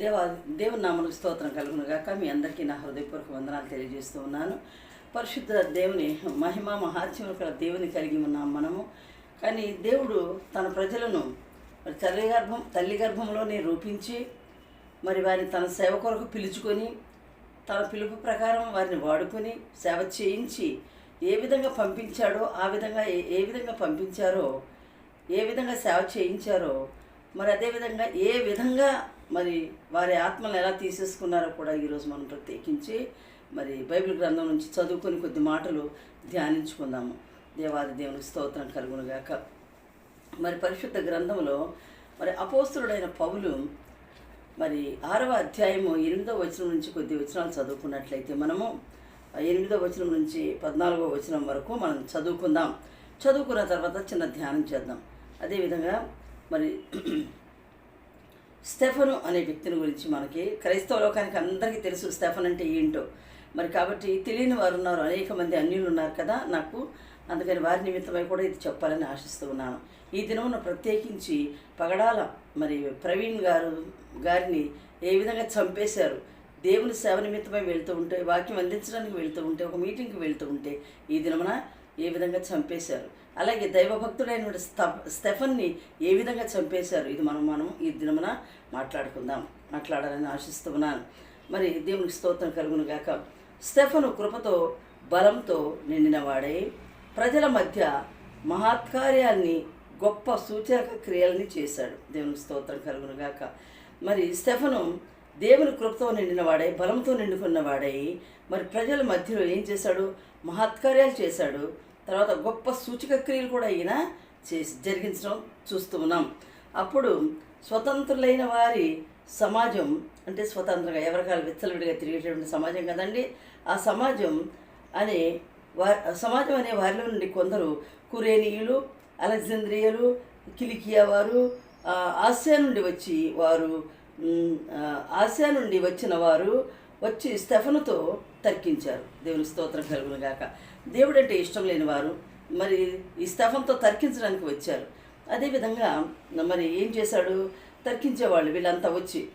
దేవా దేవుని నామకు స్తోత్రం కలుగును గాక. మీ అందరికీ నా హృదయపూర్వక వందనాలు తెలియజేస్తూ ఉన్నాను. పరిశుద్ధ దేవుని మహిమ మహాత్మ్యం గల దేవుని కలిగి ఉన్నాం మనము. కానీ దేవుడు తన ప్రజలను మరి తల్లి గర్భం తల్లి గర్భంలోనే రూపించి మరి వారిని తన సేవ కొరకు పిలుచుకొని తన పిలుపు ప్రకారం వారిని వాడుకొని సేవ చేయించి ఏ విధంగా పంపించాడో ఆ విధంగా ఏ ఏ విధంగా పంపించారో ఏ విధంగా సేవ చేయించారో మరి అదేవిధంగా ఏ విధంగా మరి వారి ఆత్మలను ఎలా తీసేసుకున్నారో కూడా ఈరోజు మనం ప్రత్యేకించి మరి బైబిల్ గ్రంథం నుంచి చదువుకొని కొద్ది మాటలు ధ్యానించుకుందాము. దేవాది దేవుని స్తోత్రం కలుగునుగాక. మరి పరిశుద్ధ గ్రంథంలో మరి అపోస్తుడైన పౌలు మరి ఆరవ అధ్యాయము ఎనిమిదో వచనం నుంచి కొద్ది వచనాలు చదువుకున్నట్లయితే మనము ఎనిమిదో వచనం నుంచి పద్నాలుగో వచనం వరకు మనం చదువుకుందాం. చదువుకున్న తర్వాత చిన్న ధ్యానం చేద్దాం. అదేవిధంగా మరి స్టెఫను అనే వ్యక్తిని గురించి మనకి క్రైస్తవ లోకానికి అందరికీ తెలుసు స్టెఫన్ అంటే ఏంటో. మరి కాబట్టి తెలియని వారు ఉన్నారు అనేక మంది అన్యులు ఉన్నారు కదా నాకు. అందుకని వారి నిమిత్తమై కూడా ఇది చెప్పాలని ఆశిస్తూ ఉన్నాను. ఈ దినమున ప్రత్యేకించి పగడాల మరి ప్రవీణ్ గారు గారిని ఏ విధంగా చంపేశారు దేవుని సేవ నిమిత్తమై వెళ్తూ ఉంటే వాక్యం అందించడానికి వెళ్తూ ఉంటే ఒక మీటింగ్కి వెళ్తూ ఉంటే ఈ దినమున ఏ విధంగా చంపేశారు. అలాగే దైవభక్తుడైన స్టెఫన్ని ఏ విధంగా చంపేశారు? ఇది మనం మనం ఈ దినమున మాట్లాడుకుందాం. మాట్లాడాలని ఆశిస్తున్నాను మరి దేవునికి స్తోత్రం కలుగును గాక. స్టెఫను కృపతో బలంతో నిండినవాడై ప్రజల మధ్య మహత్కార్యాన్ని గొప్ప సూచక క్రియల్ని చేశాడు. దేవునికి స్తోత్రం కలుగును గాక. మరి స్టెఫను దేవుని కృపతో నిండినవాడై బలంతో నిండుకున్నవాడై మరి ప్రజల మధ్యలో ఏం చేశాడు? మహత్కార్యాలు చేశాడు. తర్వాత గొప్ప సూచక క్రియలు కూడా ఈయన చేసి జరిగించడం చూస్తూ ఉన్నాం. అప్పుడు స్వతంత్రులైన వారి సమాజం అంటే స్వతంత్రంగా ఎవరికాలు విచ్చలవిడిగా తిరిగేటటువంటి సమాజం కదండి ఆ సమాజం అనే వారి సమాజం అనే వారిలో నుండి కొందరు కురేనీయులు అలెగ్జాంద్రియలు కిలికియా వారు ఆసియా నుండి వచ్చి వారు ఆసియా నుండి వచ్చిన వారు వచ్చి స్టెఫనుతో తర్కించారు. దేవుని స్తోత్రం కలుగును గాక. దేవుడు అంటే ఇష్టం లేని వారు మరి ఈ స్తవంతో తర్కించడానికి వచ్చారు. అదేవిధంగా మరి ఏం చేశాడు? తర్కించేవాళ్ళు వీళ్ళంతా వచ్చి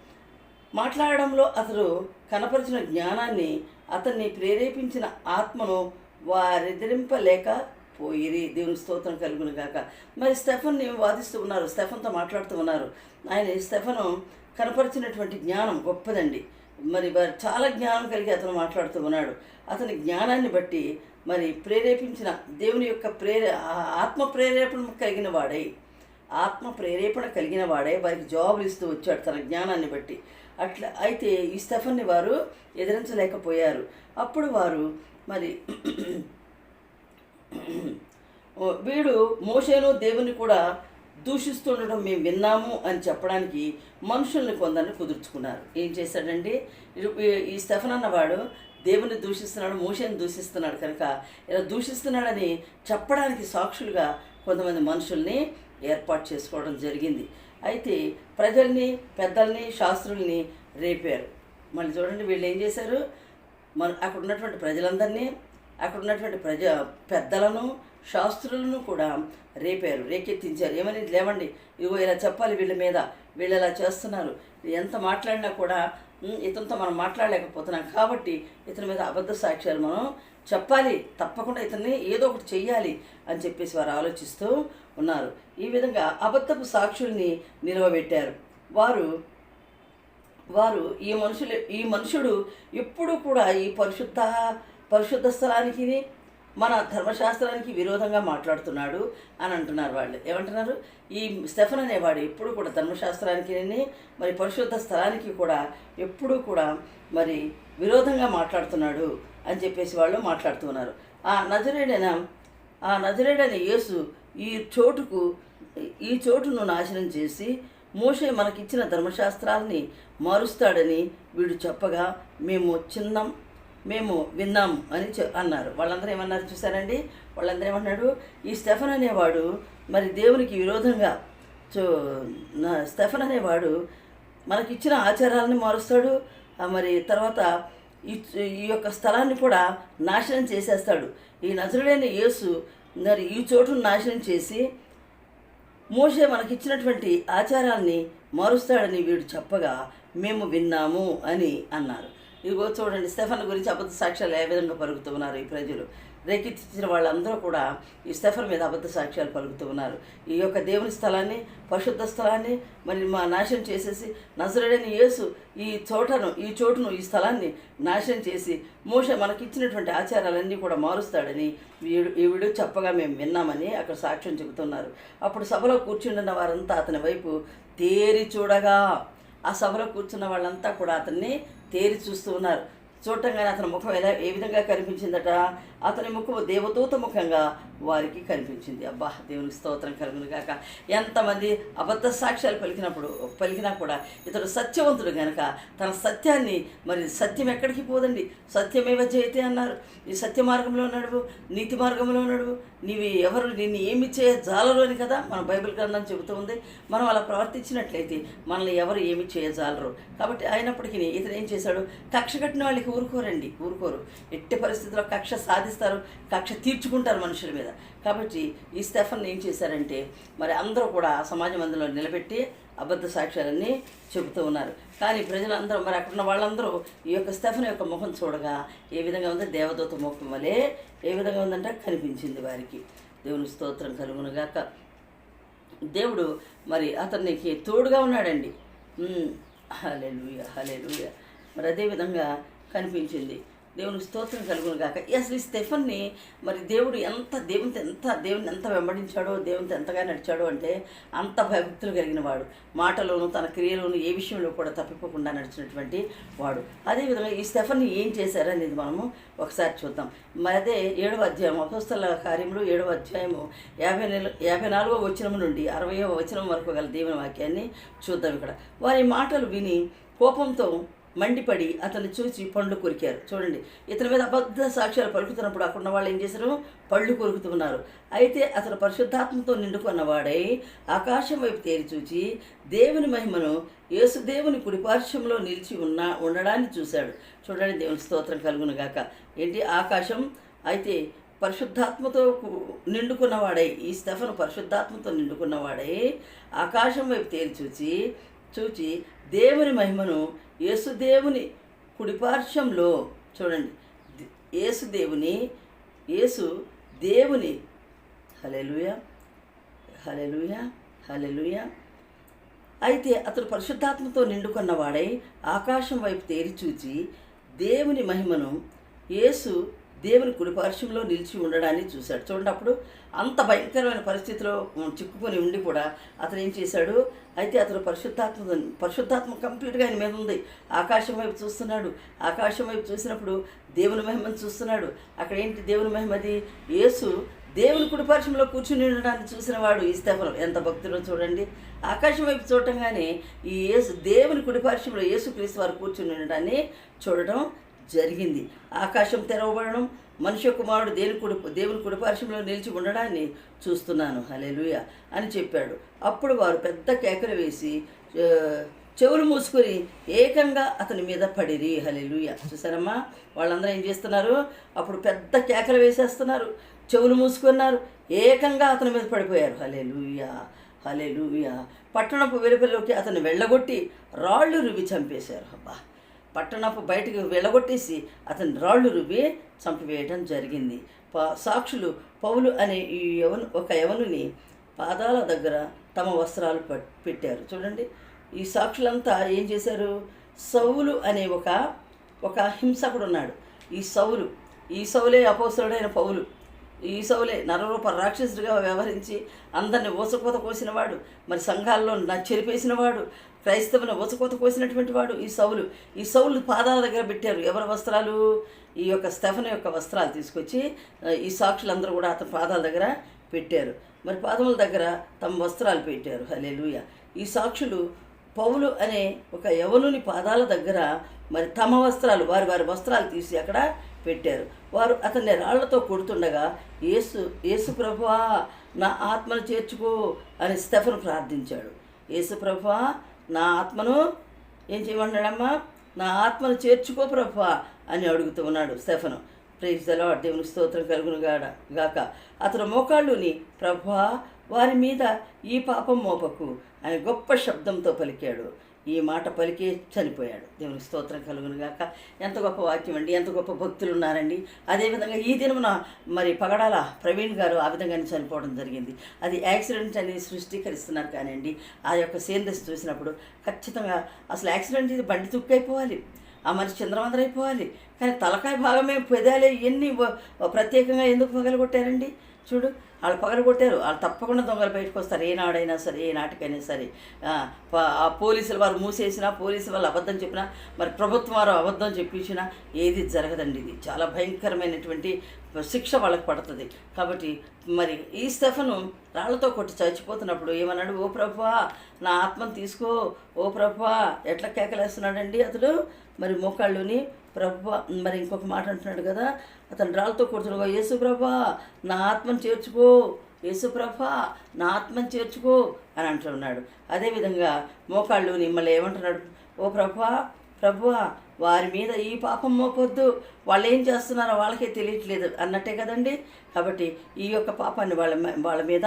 మాట్లాడడంలో అతడు కనపరిచిన జ్ఞానాన్ని అతన్ని ప్రేరేపించిన ఆత్మను వారెదిరింపలేక పోయిరి. దేవుని స్తోత్రం కలుగును గాక. మరి స్టెఫన్ని వాదిస్తూ ఉన్నారు స్టెఫన్తో మాట్లాడుతూ ఉన్నారు. ఆయన స్టెఫను కనపరిచినటువంటి జ్ఞానం గొప్పదండి. మరి వారు చాలా జ్ఞానం కలిగి అతను మాట్లాడుతూ ఉన్నాడు. అతని జ్ఞానాన్ని బట్టి మరి ప్రేరేపించిన దేవుని యొక్క ప్రేరే ఆత్మ ప్రేరేపణ కలిగిన వాడై. ఆత్మ ప్రేరేపణ కలిగిన వాడే. వారికి జాబులు ఇస్తూ వచ్చాడు తన జ్ఞానాన్ని బట్టి. అట్లా అయితే ఈ స్టెఫన్ని వారు ఎదిరించలేకపోయారు. అప్పుడు వారు మరి వీడు మోషేను దేవుని కూడా దూషిస్తుండడం మేము విన్నాము అని చెప్పడానికి మనుషుల్ని కొందరిని కుదుర్చుకున్నారు. ఏం చేశాడండి? ఈ- ఈ స్టెఫన్ అన్నవాడు దేవుని దూషిస్తున్నాడు మోషేని దూషిస్తున్నాడు కనుక ఇలా దూషిస్తున్నాడని చెప్పడానికి సాక్షులుగా కొంతమంది మనుషుల్ని ఏర్పాటు చేసుకోవడం జరిగింది. అయితే ప్రజల్ని పెద్దల్ని శాస్త్రుల్ని రేపారు. మళ్ళీ చూడండి వీళ్ళు ఏం చేశారు? మన అక్కడ ఉన్నటువంటి ప్రజలందరినీ అక్కడ ఉన్నటువంటి ప్రజ పెద్దలను శాస్త్రులను కూడా రేపారు రేకెత్తించారు. ఏమని? లేవండి ఇదిగో ఇలా చెప్పాలి వీళ్ళ మీద. వీళ్ళు ఇలా చేస్తున్నారు. ఎంత మాట్లాడినా కూడా ఇతనితో మనం మాట్లాడలేకపోతున్నాం కాబట్టి ఇతని మీద అబద్ధ సాక్ష్యాలు మనం చెప్పాలి. తప్పకుండా ఇతన్ని ఏదో ఒకటి చెయ్యాలి అని చెప్పేసి వారు ఆలోచిస్తూ ఉన్నారు. ఈ విధంగా అబద్ధపు సాక్షుల్ని నిలవబెట్టారు. వారు వారు ఈ మనుషులు ఈ మనుషుడు ఎప్పుడూ కూడా ఈ పరిశుద్ధ పరిశుద్ధ స్థలానికి మన ధర్మశాస్త్రానికి విరోధంగా మాట్లాడుతున్నాడు అని అంటున్నారు వాళ్ళు. ఏమంటున్నారు? ఈ స్టెఫన్ అనేవాడు ఎప్పుడు కూడా ధర్మశాస్త్రానికి మరి పరిశుద్ధ స్థలానికి కూడా ఎప్పుడూ కూడా మరి విరోధంగా మాట్లాడుతున్నాడు అని చెప్పేసి వాళ్ళు మాట్లాడుతున్నారు ఆ నజరేడైన ఆ నజరేడైన యేసు ఈ చోటుకు ఈ చోటును నాశనం చేసి మోషే మనకిచ్చిన ధర్మశాస్త్రాల్ని మారుస్తాడని వీడు చెప్పగా మేము చిన్నం మేము విన్నాం అని అన్నారు. వాళ్ళందరూ ఏమన్నారు చూసారండి వాళ్ళందరూ ఏమన్నాడు? ఈ స్టెఫన్ అనేవాడు మరి దేవునికి విరోధంగా చో స్టెఫన్ అనేవాడు మనకిచ్చిన ఆచారాలని మారుస్తాడు. మరి తర్వాత ఈ ఈ యొక్క స్థలాన్ని కూడా నాశనం చేసేస్తాడు. ఈ నజరుడైన యేసు మరి ఈ చోటును నాశనం చేసి మోషే మనకిచ్చినటువంటి ఆచారాల్ని మారుస్తాడని వీడు చెప్పగా మేము విన్నాము అని అన్నారు. ఇదిగో చూడండి స్టెఫన్ గురించి అబద్ధ సాక్ష్యాలు ఏ విధంగా పలుకుతూ ఉన్నారు ఈ ప్రజలు? రేకెత్తించిన వాళ్ళందరూ కూడా ఈ స్టెఫన్ మీద అబద్ధ సాక్ష్యాలు పలుకుతూ ఉన్నారు. ఈ యొక్క దేవుని స్థలాన్ని పరిశుద్ధ స్థలాన్ని మరి మా నాశనం చేసేసి నజరుడని యేసు ఈ చోటను ఈ చోటును ఈ స్థలాన్ని నాశనం చేసి మూష మనకిచ్చినటువంటి ఆచారాలన్నీ కూడా మారుస్తాడని వీడు ఈవిడు చెప్పగా మేము విన్నామని అక్కడ సాక్ష్యం చెబుతున్నారు. అప్పుడు సభలో కూర్చుండిన వారంతా అతని వైపు తేరి చూడగా ఆ సభలో కూర్చున్న వాళ్ళంతా కూడా అతన్ని తేరి చూస్తూ ఉన్నారు. చూడటంగానే అతని ముఖం ఎలా ఏ విధంగా కనిపించిందట? అతని ముఖం దేవదూత ముఖంగా వారికి కనిపించింది. అబ్బా దేవునికి స్తోత్రం కలుగును కాక ఎంతమంది అబద్ధ సాక్ష్యాలు పలికినప్పుడు పలికినా కూడా ఇతడు సత్యవంతుడు గనక తన సత్యాన్ని మరి సత్యం ఎక్కడికి పోదండి? సత్యమేవ జయతే అన్నారు. ఈ సత్య మార్గంలో నడువు నీతి మార్గంలో నడువు. నీవి ఎవరు నిన్ను ఏమి చేయ జాలరు కదా మన బైబిల్ గ్రంథం చెబుతూ ఉంది. మనం అలా ప్రవర్తించినట్లయితే మనల్ని ఎవరు ఏమి చేయజాలరు? కాబట్టి అయినప్పటికీ ఇతను ఏం చేశాడు? కక్ష కట్టిన వాళ్ళకి ఊరుకోరండి ఊరుకోరు. ఎట్టి పరిస్థితుల్లో కక్ష సాధిస్తారు కక్ష తీర్చుకుంటారు మనుషుల మీద. కాబట్టి ఈ స్టెఫన్ ఏం చేశారంటే మరి అందరూ కూడా సమాజ మందిలో నిలబెట్టి అబద్ధ సాక్ష్యాలన్నీ చెబుతూ ఉన్నారు. కానీ ప్రజలందరూ మరి అక్కడ ఉన్న వాళ్ళందరూ ఈ యొక్క స్టెఫన్ యొక్క ముఖం చూడగా ఏ విధంగా ఉంది దేవదూత ముఖం వలె ఏ విధంగా ఉందంటే కనిపించింది వారికి. దేవుని స్తోత్రం కలుగునుగాక. దేవుడు మరి అతనికి తోడుగా ఉన్నాడండి. హలెలుయ లూయ మరి అదేవిధంగా కనిపించింది. దేవుని స్తోత్రం కలుగును గాక. అసలు ఈ స్టెఫన్ని మరి దేవుడు ఎంత దేవునితో ఎంత దేవుని ఎంత వెంబడించాడో దేవునితో ఎంతగా నడిచాడో అంటే అంత భక్తులు కలిగిన వాడు. మాటలోను తన క్రియలోను ఏ విషయంలో కూడా తప్పిపోకుండా నడిచినటువంటి వాడు. అదేవిధంగా ఈ స్టెఫన్ని ఏం చేశారనేది మనము ఒకసారి చూద్దాం. మరి అదే ఏడవ అధ్యాయం అపస్తుల కార్యములు ఏడవ అధ్యాయము యాభై నెల యాభై నాలుగో వచనం నుండి అరవయో వచనం వరకు గల దేవుని వాక్యాన్ని చూద్దాం ఇక్కడ. వారి మాటలు విని కోపంతో మండిపడి అతను చూసి పండ్లు కొరికారు. చూడండి ఇతని మీద అబద్ధ సాక్ష్యాలు పలుకుతున్నప్పుడు అక్కడ ఉన్న వాళ్ళు ఏం చేశారు? పళ్ళు కొరుకుతున్నారు అయితే అతను పరిశుద్ధాత్మతో నిండుకున్నవాడై ఆకాశం వైపు తేరి చూచి దేవుని మహిమను యేసుదేవుని కుడిపార్శ్వంలో నిలిచి ఉన్న ఉండడాన్ని చూశాడు. చూడండి దేవుని స్తోత్రం కలుగునుగాక ఏంటి? ఆకాశం. అయితే పరిశుద్ధాత్మతో నిండుకున్నవాడై ఈ స్టెఫను పరిశుద్ధాత్మతో నిండుకున్నవాడై ఆకాశం వైపు తేరి చూచి చూచి దేవుని మహిమను యేసుదేవుని కుడిపార్శ్వంలో చూడండి. యేసుదేవుని యేసు దేవుని. హలెలుయ హలెలుయ హలెలుయ అయితే అతడు పరిశుద్ధాత్మతో నిండుకున్నవాడై ఆకాశం వైపు తేరి చూచి దేవుని మహిమను యేసు దేవుని కుడిపార్శ్వంలో నిలిచి ఉండడాన్ని చూశాడు. చూడండి అప్పుడు అంత భయంకరమైన పరిస్థితిలో చిక్కుకొని ఉండి కూడా అతను ఏం చేశాడు? అయితే అతను పరిశుద్ధాత్మ పరిశుద్ధాత్మ కంప్లీట్గా ఆయన మీద ఉంది. ఆకాశం వైపు చూస్తున్నాడు. ఆకాశం వైపు చూసినప్పుడు దేవుని మహిమను చూస్తున్నాడు. అక్కడ ఏంటి దేవుని మహిమది యేసు దేవుని కుడిపార్శ్వంలో కూర్చుని ఉండడాన్ని చూసిన వాడు ఈ స్థాపనం ఎంత భక్తుడో చూడండి. ఆకాశం వైపు చూడటంగానే ఈ యేసు దేవుని కుడిపార్శ్వంలో యేసు క్రీస్తు వారు కూర్చుని ఉండడాన్ని చూడటం జరిగింది. ఆకాశం తెరవబడడం మనుష్య కుమారుడు దేవుని కుడి దేవుని కుడిపార్శ్వంలో నిలిచి ఉండడాన్ని చూస్తున్నాను. హలేలుయ అని చెప్పాడు. అప్పుడు వారు పెద్ద కేకలు వేసి చెవులు మూసుకొని ఏకంగా అతని మీద పడిరి. హలేలుయ చూసారమ్మా వాళ్ళందరూ ఏం చేస్తున్నారు? అప్పుడు పెద్ద కేకలు వేసేస్తున్నారు. చెవులు మూసుకున్నారు. ఏకంగా అతని మీద పడిపోయారు. హలేలుయ హలేలుయ పట్టణపు వెలుపలోకి అతన్ని వెళ్ళగొట్టి రాళ్ళు రువి చంపేశారు. అబ్బా! పట్టణపు బయటికి వెళ్ళగొట్టేసి అతని రాళ్ళు రువి చంపివేయడం జరిగింది. ప సాక్షులు పౌలు అనే ఈ యవను ఒక యవనుని పాదాల దగ్గర తమ వస్త్రాలు పెట్టారు. చూడండి. ఈ సాక్షులంతా ఏం చేశారు? సౌలు అనే ఒక ఒక హింసకుడు ఉన్నాడు. ఈ సౌలు ఈ సౌలే అపోసరుడైన పౌలు. ఈ సౌలే నరరూప రాక్షసుడిగా వ్యవహరించి అందరిని ఊసపోత కోసినవాడు. మరి సంఘాల్లో నా చెరిపేసినవాడు. క్రైస్తవుని ఉసకోత కోసినటువంటి వాడు ఈ సౌలు. ఈ సౌలు పాదాల దగ్గర పెట్టారు. ఎవరి వస్త్రాలు? ఈ యొక్క స్టెఫన్ యొక్క వస్త్రాలు తీసుకొచ్చి ఈ సాక్షులందరూ కూడా అతని పాదాల దగ్గర పెట్టారు. మరి పాదముల దగ్గర తమ వస్త్రాలు పెట్టారు. హలెలుయ ఈ సాక్షులు పౌలు అనే ఒక యవనుని పాదాల దగ్గర మరి తమ వస్త్రాలు వారి వారి వస్త్రాలు తీసి అక్కడ పెట్టారు. వారు అతన్ని రాళ్ళతో కొడుతుండగా యేసు యేసు ప్రభువా నా ఆత్మను చేర్చుకో అని స్టెఫన్ ప్రార్థించాడు. యేసు ప్రభువా నా ఆత్మను ఏం చేయమన్నాడమ్మా నా ఆత్మను చేర్చుకో ప్రభా అని అడుగుతూ ఉన్నాడు స్టెఫను. ప్రైజ్ ద దేవుని స్తోత్రం కలుగును గాడ గాక. అతను మోకాళ్ళుని ప్రభా వారి మీద ఈ పాపం మోపకు ఆయన గొప్ప శబ్దంతో పలికాడు. ఈ మాట పలికి చనిపోయాడు. దేవునికి స్తోత్రం కలుగును గాక. ఎంత గొప్ప వాక్యం అండి. ఎంత గొప్ప భక్తులు ఉన్నారండి. అదేవిధంగా ఈ దినమున మరి పగడాల ప్రవీణ్ గారు ఆ విధంగానే చనిపోవడం జరిగింది. అది యాక్సిడెంట్ అని సృష్టీకరిస్తున్నారు కానివ్వండి ఆ యొక్క సేందస్ చూసినప్పుడు ఖచ్చితంగా అసలు యాక్సిడెంట్ ఇది బండి తుక్కైపోవాలి. ఆ మనిషి చంద్రమందరైపోవాలి. కానీ తలకాయ భాగమే పెదాలే ఎన్ని ప్రత్యేకంగా ఎందుకు పగలగొట్టారండి? చూడు వాళ్ళు పగలగొట్టారు వాళ్ళు తప్పకుండా దొంగలు బయటకు వస్తారు. ఏనాడైనా సరే ఏ నాటికైనా సరే. ఆ, ప- ఆ పోలీసులు వారు మూసేసినా పోలీసులు వాళ్ళు అబద్ధం చెప్పినా మరి ప్రభుత్వం వారు అబద్ధం చెప్పించినా ఏది జరగదండి ఇది. చాలా భయంకరమైనటువంటి శిక్ష వాళ్ళకి పడుతుంది. కాబట్టి మరి ఈ స్టెఫను రాళ్ళతో కొట్టి చచ్చిపోతున్నప్పుడు ఏమన్నాడు ఓ ప్రభువా నా ఆత్మను తీసుకో. ఓ ప్రభువా ఎట్లా కేకలేస్తున్నాడండి అతడు? మరి మోకాళ్ళుని ప్రభ మరి ఇంకొక మాట అంటున్నాడు కదా అతను రాళ్ళతో కొడుతున్నాడు. యేసుప్రభ నా ఆత్మను చేర్చుకో. యేసుప్రభ నా ఆత్మను చేర్చుకో అని అంటున్నాడు. అదేవిధంగా మోకాళ్ళు నిమ్మల్ని ఏమంటున్నాడు? ఓ ప్రభా ప్రభు వారి మీద ఈ పాపం మోపొద్దు. వాళ్ళు ఏం చేస్తున్నారో వాళ్ళకే తెలియట్లేదు అన్నట్టే కదండి. కాబట్టి ఈ యొక్క పాపాన్ని వాళ్ళ వాళ్ళ మీద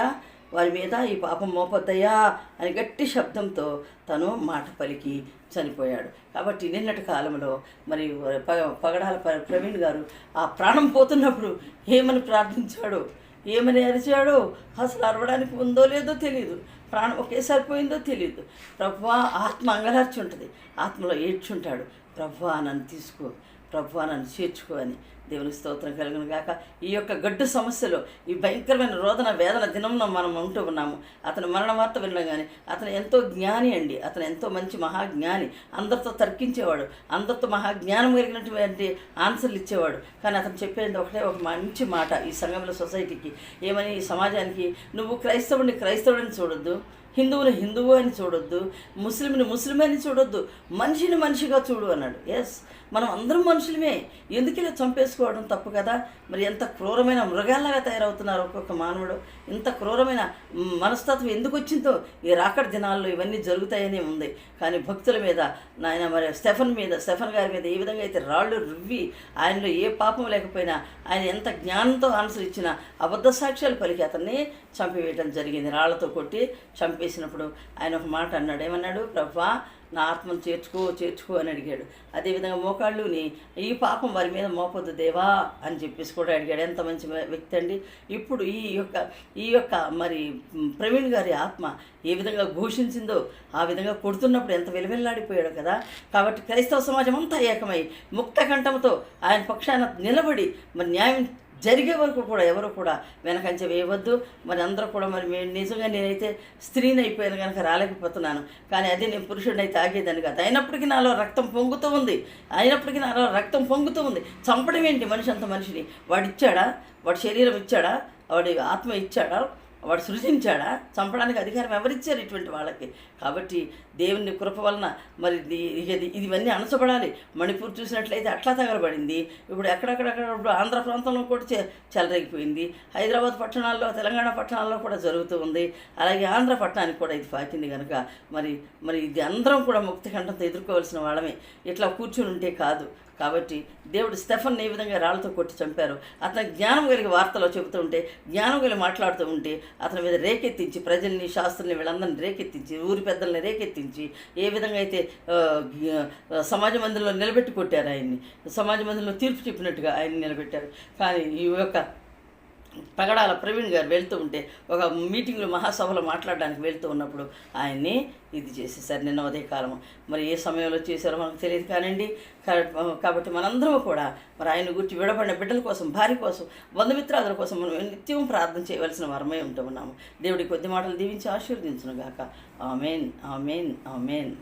వారి మీద ఈ పాపం మోపొద్దయ్యా అని గట్టి శబ్దంతో తను మాట పలికి చనిపోయాడు. కాబట్టి నిన్నటి కాలంలో మరి పగ పగడాల ప్రవీణ్ గారు ఆ ప్రాణం పోతున్నప్పుడు ఏమని ప్రార్థించాడు? ఏమని అరిచాడో? అసలు అరవడానికి ఉందో లేదో తెలియదు ప్రాణం ఒకేసారి పోయిందో తెలియదు ప్రభు ఆత్మ అంగలార్చి ఉంటుంది. ఆత్మలో ఏడ్చుంటాడు. ప్రభు నన్ను తీసుకో. ప్రభు నన్ను చేర్చుకో దేవుని స్తోత్రం కలుగును గాక. ఈ యొక్క గడ్డు సమస్యలో ఈ భయంకరమైన రోదన వేదన దినంలో మనం ఉంటూ ఉన్నాము. అతను మరణ వార్త వినడం కానీ అతను ఎంతో జ్ఞాని అండి. అతను ఎంతో మంచి మహాజ్ఞాని. అందరితో తర్కించేవాడు. అందరితో మహాజ్ఞానం కలిగినటువంటి ఆన్సర్లు ఇచ్చేవాడు. కానీ అతను చెప్పేది ఒకటే ఒక మంచి మాట ఈ సంఘంలో సొసైటీకి. ఏమని ఈ సమాజానికి నువ్వు క్రైస్తవుడిని క్రైస్తవుడిని చూడొద్దు. హిందువుని హిందువు అని చూడొద్దు ముస్లింని ముస్లిం అని చూడొద్దు మనిషిని మనిషిగా చూడు అన్నాడు. ఎస్ మనం అందరం మనుషులమే. ఎందుకు ఇలా చంపేసుకోవడం తప్పు కదా? మరి ఎంత క్రూరమైన మృగాల్లాగా తయారవుతున్నారు ఒక్కొక్క మానవుడు. ఇంత క్రూరమైన మనస్తత్వం ఎందుకు వచ్చిందో? ఈ రాకడ దినాల్లో ఇవన్నీ జరుగుతాయని ఉంది. కానీ భక్తుల మీద నాయన మరి స్టెఫన్ మీద స్టెఫన్ గారి మీద ఏ విధంగా అయితే రాళ్ళు రువ్వి ఆయనలో ఏ పాపం లేకపోయినా ఆయన ఎంత జ్ఞానంతో ఆన్సర్ ఇచ్చినా అబద్ధ సాక్ష్యాలు పలికి అతన్ని చంపివేయడం జరిగింది. రాళ్ళతో కొట్టి చంపేసినప్పుడు ఆయన ఒక మాట అన్నాడు. ఏమన్నాడు? ప్రభా నా ఆత్మను చేర్చుకో చేర్చుకో అని అడిగాడు. అదేవిధంగా మోకాళ్ళుని ఈ పాపం వారి మీద మోపొద్దు దేవా అని చెప్పేసి కూడా అడిగాడు. ఎంత మంచి వ్యక్తి అండి. ఇప్పుడు ఈ యొక్క ఈ యొక్క మరి ప్రవీణ్ గారి ఆత్మ ఏ విధంగా ఘోషించిందో ఆ విధంగా కొడుతున్నప్పుడు ఎంత వెలువెల్లాడిపోయాడు కదా! కాబట్టి క్రైస్తవ సమాజం అంతా ఏకమై ముక్త కంఠంతో ఆయన పక్షాన నిలబడి మరి న్యాయం జరిగే వరకు కూడా ఎవరు కూడా వెనకంచ వేయవద్దు. మరి అందరూ కూడా మరి మేము నిజంగా నేనైతే స్త్రీని అయిపోయాను కనుక రాలేకపోతున్నాను. కానీ అదే నేను పురుషుడిని అయితే ఆగేదాన్ని కాదు. అయినప్పటికీ నాలో రక్తం పొంగుతూ ఉంది. అయినప్పటికీ నాలో రక్తం పొంగుతూ ఉంది. చంపడం ఏంటి మనిషి అంత మనిషిని? వాడిచ్చాడా? వాడి శరీరం ఇచ్చాడా? వాడి ఆత్మ ఇచ్చాడా? వాడు సృజించాడా? చంపడానికి అధికారం ఎవరిచ్చారు ఇటువంటి వాళ్ళకి? కాబట్టి దేవుని కృప వలన మరి ఇది ఇవన్నీ అనసపడాలి. మణిపూర్ చూసినట్లయితే అట్లా తగలబడింది. ఇప్పుడు ఎక్కడెక్కడెక్కడ ఇప్పుడు ఆంధ్ర ప్రాంతంలో కూడా చె చెలరేగిపోయింది. హైదరాబాద్ పట్టణాల్లో తెలంగాణ పట్టణాల్లో కూడా జరుగుతూ ఉంది. అలాగే ఆంధ్ర పట్టణానికి కూడా ఇది పాకింది కనుక మరి మరి ఇది అందరం కూడా ముక్తి కంఠంతో ఎదుర్కోవాల్సిన వాళ్ళమే. ఇట్లా కూర్చుని ఉంటే కాదు. కాబట్టి దేవుడు స్టెఫన్ ఏ విధంగా రాళ్ళతో కొట్టి చంపారు అతను జ్ఞానం కలిగి వార్తలో చెబుతూ ఉంటే జ్ఞానం కలిగి మాట్లాడుతూ ఉంటే అతని మీద రేకెత్తించి ప్రజల్ని శాస్త్రుల్ని వీళ్ళందరినీ రేకెత్తించి ఊరి పెద్దల్ని రేకెత్తించి ఏ విధంగా అయితే సమాజ మందిరంలో నిలబెట్టి కొట్టారు ఆయన్ని. సమాజ మందిరంలో తీర్పు చెప్పినట్టుగా ఆయన్ని నిలబెట్టారు. కానీ ఈ యొక్క పగడాల ప్రవీణ్ గారు వెళ్తూ ఉంటే ఒక మీటింగ్లో మహాసభలో మాట్లాడడానికి వెళ్తూ ఉన్నప్పుడు ఆయన్ని ఇది చేసేసారు నిన్న ఉదయకాలము మరి ఏ సమయంలో చేశారో మనకు తెలియదు కానివ్వండి కాబట్టి మనందరం కూడా మరి ఆయన గురించి విడబడిన బిడ్డల కోసం భార్య కోసం బంధుమిత్రాదుల కోసం మనం నిత్యం ప్రార్థన చేయవలసిన వరమై ఉంటూ ఉన్నాము. దేవుడి కొద్ది మాటలు దీవించి ఆశీర్వదించును గాక ఆమెన్ ఆమెన్ ఆమెన్.